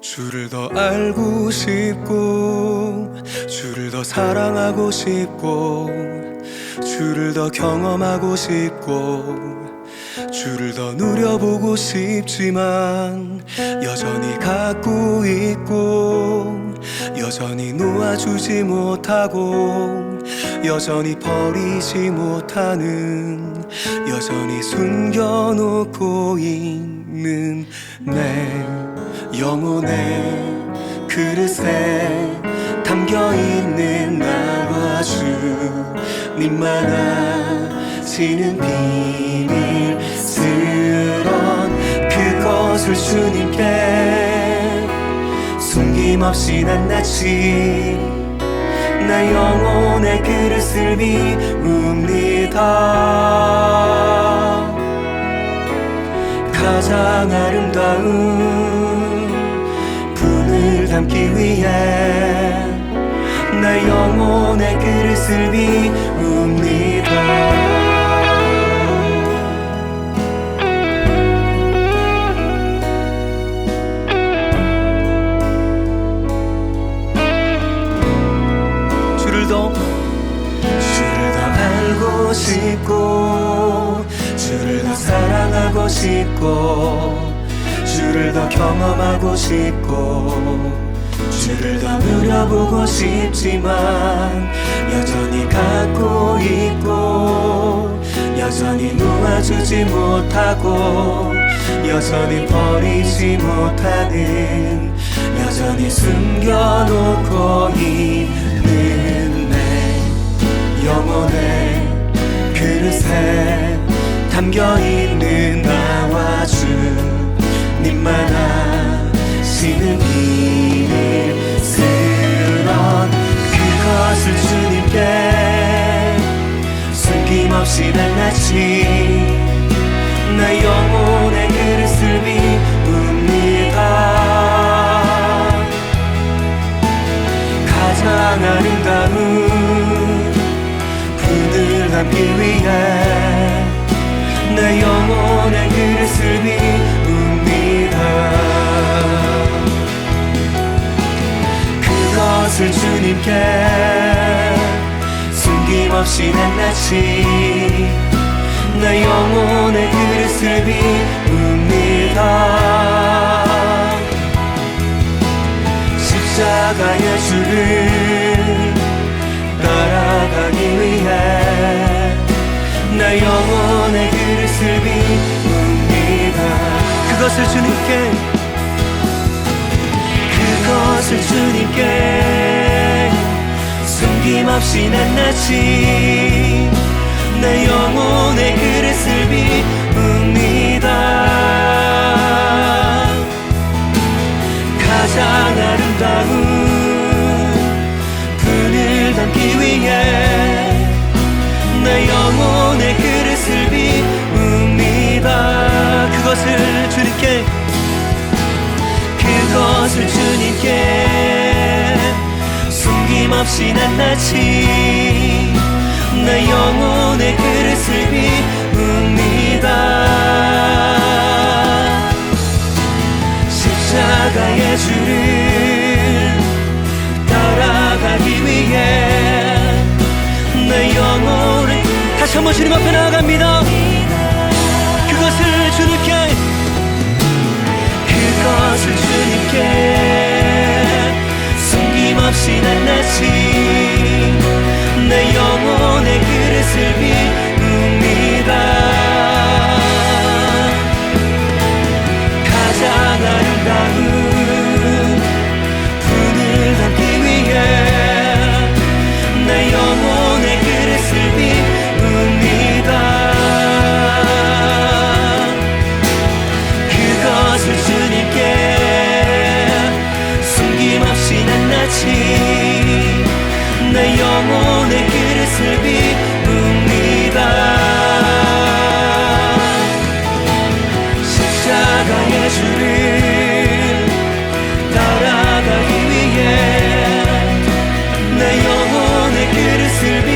주를 더 알고 싶고 주를 더 사랑하고 싶고 주를 더 경험하고 싶고 주를 더 누려보고 싶지만 여전히 갖고 있고 여전히 놓아주지 못하고 여전히 버리지 못하는 여전히 숨겨놓고 있는 내 영혼의 그릇에 담겨있는 나와 주님만 아시는 비밀스런 그것을 주님께 숨김없이 낱낱이 나 영혼의 그릇을 비웁니다. 가장 아름다운 담기 위해 나 영혼의 그릇을 비웁니다. 싶고 주를 더 사랑하고 싶고 주를 더 경험하고 싶고 주를 더 누려보고 싶지만 여전히 갖고 있고 여전히 놓아주지 못하고 여전히 버리지 못하는 여전히 숨겨놓고 있는 내 영혼의 그릇에 담겨있는 나와 주님만 아시는 비 숨김없이 낱낱이 나 영혼의 그릇을 비웁니다 가장 아름다운 분을 담기 위해 내 영혼의 그릇을 비웁니다 그것을 주님께 없이 낱낱이 내 영혼의 그릇을 비웁니다. 십자가의 주를 따라가기 위해 나 영혼의 그릇을 비웁니다. 그것을 주님께 그것을 주님께 숨김없이 낱낱이 내 영혼의 그릇을 비웁니다. 가장 아름다운 분을 담기 위해 내 영혼의 그릇을 비웁니다. 그것을 주님께 그것을 주님께 숨김없이 낱낱이 내 영혼의 그릇을 비웁니다. 십자가의 주를 따라가기 위해 내 영혼을 다시 한번 주님 앞에 나아갑니다 see